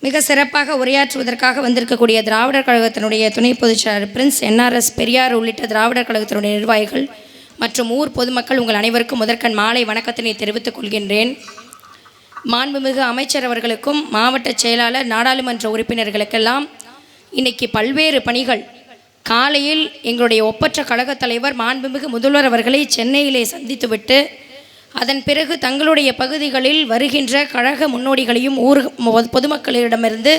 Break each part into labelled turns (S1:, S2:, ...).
S1: மிக சிறப்பாக உரையாற்றுவதற்காக வந்திருக்கக்கூடிய திராவிடர் கழகத்தினுடைய துணை பொதுச்செயலாளர் பிரின்ஸ் என்ஆர்எஸ் பெரியார் உள்ளிட்ட திராவிடர் கழகத்தினுடைய நிர்வாகிகள் மற்றும் ஊர் பொதுமக்கள் உங்கள் அனைவருக்கும் முதற்கண் மாலை வணக்கத்தினை தெரிவித்துக் கொள்கின்றேன். மாண்புமிகு அமைச்சர் அவர்களுக்கும் மாவட்ட செயலாளர் நாடாளுமன்ற உறுப்பினர்களுக்கெல்லாம் இன்னைக்கு பல்வேறு பணிகள். காலையில் எங்களுடைய ஒப்பற்ற கழகத் தலைவர் மாண்புமிகு முதல்வர் அவர்களை சென்னையிலே சந்தித்துவிட்டு அதன் பிறகு தங்களுடைய பகுதிகளில் வருகின்ற கழக முன்னோடிகளையும் ஊர் பொதுமக்களிடமிருந்து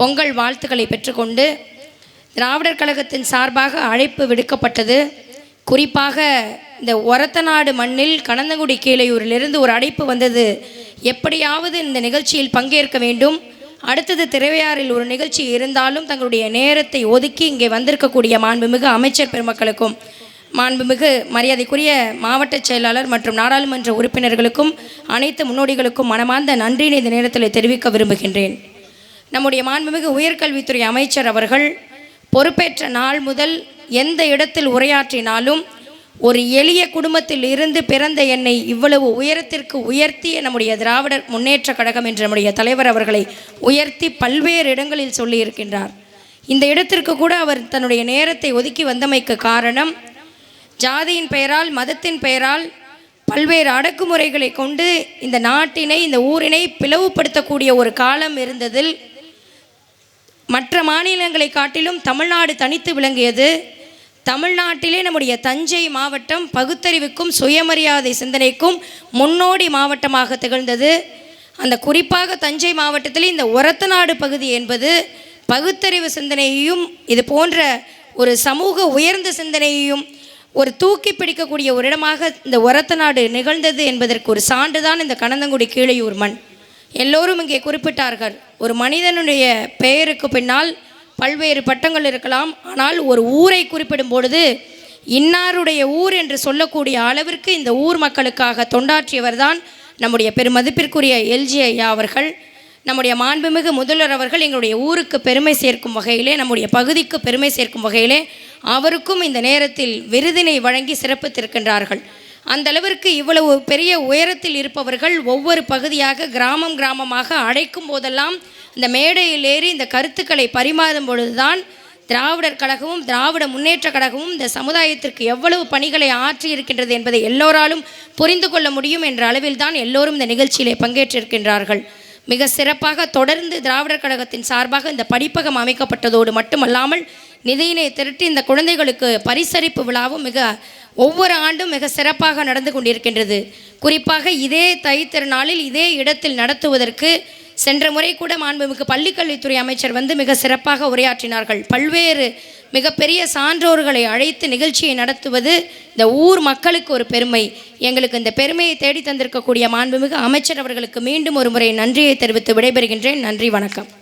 S1: பொங்கல் வாழ்த்துக்களை பெற்றுக்கொண்டு திராவிடர் கழகத்தின் சார்பாக அழைப்பு விடுக்கப்பட்டது. குறிப்பாக இந்த ஒரத்தநாடு மண்ணில் கணந்தங்குடி கீழையூரிலிருந்து ஒரு அழைப்பு வந்தது. எப்படியாவது இந்த நிகழ்ச்சியில் பங்கேற்க வேண்டும். அடுத்தது திருவையாறில் ஒரு நிகழ்ச்சி இருந்தாலும் தங்களுடைய நேரத்தை ஒதுக்கி இங்கே வந்திருக்கக்கூடிய மாண்புமிகு அமைச்சர் பெருமக்களுக்கும் மாண்புமிகு மரியாதைக்குரிய மாவட்ட செயலாளர் மற்றும் நாடாளுமன்ற உறுப்பினர்களுக்கும் அனைத்து முன்னோடிகளுக்கும் மனமார்ந்த நன்றியினை இந்த நேரத்தில் தெரிவிக்க விரும்புகின்றேன். நம்முடைய மாண்புமிகு உயர்கல்வித்துறை அமைச்சர் அவர்கள் பொறுப்பேற்ற நாள் முதல் எந்த இடத்தில் உரையாற்றினாலும் ஒரு எளிய குடும்பத்தில் இருந்து பிறந்த என்னை இவ்வளவு உயரத்திற்கு உயர்த்திய நம்முடைய திராவிடர் முன்னேற்ற கழகம் என்ற நம்முடைய தலைவர் அவர்களை உயர்த்தி பல்வேறு இடங்களில் சொல்லியிருக்கின்றார். இந்த இடத்திற்கு கூட அவர் தன்னுடைய நேரத்தை ஒதுக்கி வந்தமைக்கு காரணம் ஜாதியின் பெயரால் மதத்தின் பெயரால் பல்வேறு அடக்குமுறைகளை கொண்டு இந்த நாட்டினை இந்த ஊரினை பிளவுபடுத்தக்கூடிய ஒரு காலம் இருந்ததில் மற்ற மாநிலங்களை காட்டிலும் தமிழ்நாடு தனித்து விளங்கியது. தமிழ்நாட்டிலே நம்முடைய தஞ்சை மாவட்டம் பகுத்தறிவுக்கும் சுயமரியாதை சிந்தனைக்கும் முன்னோடி மாவட்டமாக திகழ்ந்தது. அந்த குறிப்பாக தஞ்சை மாவட்டத்தில் இந்த ஒரத்தநாடு பகுதி என்பது பகுத்தறிவு சிந்தனையையும் இது போன்ற ஒரு சமூக உயர்ந்த சிந்தனையையும் ஒரு தூக்கி பிடிக்கக்கூடிய ஒரு இடமாக இந்த உரத்த நாடு நிகழ்ந்தது என்பதற்கு ஒரு சான்றுதான் இந்த கணந்தங்குடி கீழையூர் மண். எல்லோரும் இங்கே குறிப்பிட்டார்கள் ஒரு மனிதனுடைய பெயருக்கு பின்னால் பல்வேறு பட்டங்கள் இருக்கலாம் ஆனால் ஒரு ஊரை குறிப்பிடும் பொழுது இன்னாருடைய ஊர் என்று சொல்லக்கூடிய அளவிற்கு இந்த ஊர் மக்களுக்காக தொண்டாற்றியவர் தான் நம்முடைய பெருமதிப்பிற்குரிய எல்ஜி ஐயா அவர்கள். நம்முடைய மாண்புமிகு முதல்வர் அவர்கள் எங்களுடைய ஊருக்கு பெருமை சேர்க்கும் வகையிலே நம்முடைய பகுதிக்கு பெருமை சேர்க்கும் வகையிலே அவருக்கும் இந்த நேரத்தில் விருதினை வழங்கி சிறப்பித்திருக்கின்றார்கள். அந்த அளவிற்கு இவ்வளவு பெரிய உயரத்தில் இருப்பவர்கள் ஒவ்வொரு பகுதியாக கிராமம் கிராமமாக அழைக்கும் போதெல்லாம் இந்த மேடையில் ஏறி இந்த கருத்துக்களை பரிமாறும் பொழுதுதான் திராவிடர் கழகமும் திராவிட முன்னேற்ற கழகமும் இந்த சமுதாயத்திற்கு எவ்வளவு பணிகளை ஆற்றி இருக்கின்றது என்பதை எல்லோராலும் புரிந்து கொள்ள முடியும் என்ற அளவில் தான் எல்லோரும் இந்த நிகழ்ச்சியிலே பங்கேற்றிருக்கின்றார்கள். மிக சிறப்பாக தொடர்ந்து திராவிடர் கழகத்தின் சார்பாக இந்த படிப்பகம் அமைக்கப்பட்டதோடு மட்டுமல்லாமல் நிதியினை திரட்டி இந்த குழந்தைகளுக்கு பரிசரிப்பு விழாவும் மிக ஒவ்வொரு ஆண்டும் மிக சிறப்பாக நடந்து கொண்டிருக்கின்றது. குறிப்பாக இதே தை திருநாளில் இதே இடத்தில் நடத்துவதற்கு சென்ற முறை கூட மாண்புமிகு பள்ளிக்கல்வித்துறை அமைச்சர் வந்து மிக சிறப்பாக உரையாற்றினார்கள். பல்வேறு மிகப்பெரிய சான்றோர்களை அழைத்து நிகழ்ச்சியை நடத்துவது இந்த ஊர் மக்களுக்கு ஒரு பெருமை. எங்களுக்கு இந்த பெருமையை தேடி தந்திருக்கக்கூடிய மாண்புமிகு அமைச்சர் அவர்களுக்கு மீண்டும் ஒரு முறை நன்றியை தெரிவித்து விடைபெறுகின்றேன். நன்றி வணக்கம்.